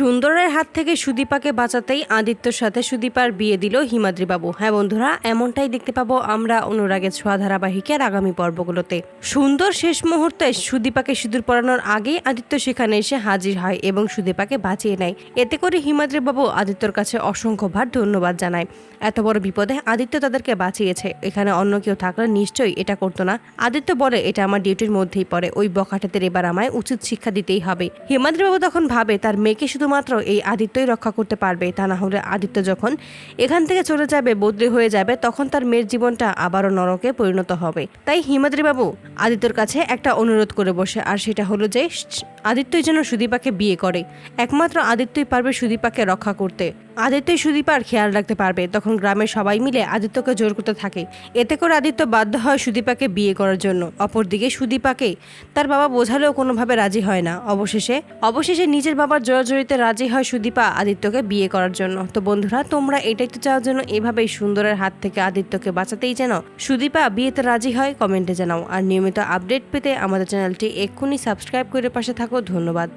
সুন্দরের হাত থেকে সুদীপাকে বাঁচাতেই আদিত্যর সাথে সুদীপার বিয়ে দিল হিমাদ্রি বাবু হ্যাঁ বন্ধুরা, এমনটাই দেখতে পাবো আমরা অনুরাগের ছোঁয়া ধারাবাহিকের আগামী পর্বগুলোতে। সুন্দর শেষ মুহূর্তে সুদীপাকে সিঁদুর পরানোর আগেই আদিত্য সেখানে এসে হাজির হয় এবং সুদীপাকে বাঁচিয়ে নেয়। এতে করে হিমাদ্রি বাবু আদিত্যর কাছে অসংখ্যবার ধন্যবাদ জানায়। এত বড় বিপদে আদিত্য তাদেরকে বাঁচিয়েছে। এখানে অন্য কেউ থাকলে নিশ্চয়ই এটা করতো না। আদিত্য বলে, এটা আমার ডিউটির মধ্যেই পড়ে। ওই বখাটেদের এবার আমায় উচিত শিক্ষা দিতেই হবে। হিমাদ্রিবাবু তখন ভাবে, তার মেয়েকে শুধুমাত্র এই আদিত্যই রক্ষা করতে পারবে, তা না হলে আদিত্য যখন এখান থেকে চলে যাবে, বদলি হয়ে যাবে, তখন তার মেয়ের জীবনটা আবারও নরকে পরিণত হবে। তাই হিমাদ্রি বাবু আদিত্যর কাছে একটা অনুরোধ করে বসে, আর সেটা হলো যে আদিত্যই যেন সুদীপাকে বিয়ে করে। একমাত্র আদিত্যই পারবে সুদীপাকে রক্ষা করতে। আদিত্যই সুদীপার খেয়াল রাখতে পারবে। তখন গ্রামের সবাই মিলে আদিত্যকে জোর করতে থাকে। এতে করে আদিত্য বাধ্য হয় সুদীপাকে বিয়ে করার জন্য। অপরদিকে সুদীপাকে তার বাবা বোঝালেও কোনোভাবে রাজি হয় না। অবশেষে অবশেষে নিজের বাবার জোরাজোরিতে রাজি হয় সুদীপা আদিত্যকে বিয়ে করার জন্য। তো বন্ধুরা, তোমরা এটাই তো চাওয়ার জন্য এভাবেই সুন্দরের হাত থেকে আদিত্যকে বাঁচাতেই যেন সুদীপা বিয়েতে রাজি হয়, কমেন্টে জানাও। আর নিয়মিত আপডেট পেতে আমাদের চ্যানেলটি এক্ষুনি সাবস্ক্রাইব করে পাশে থাকো ধন্যবাদ।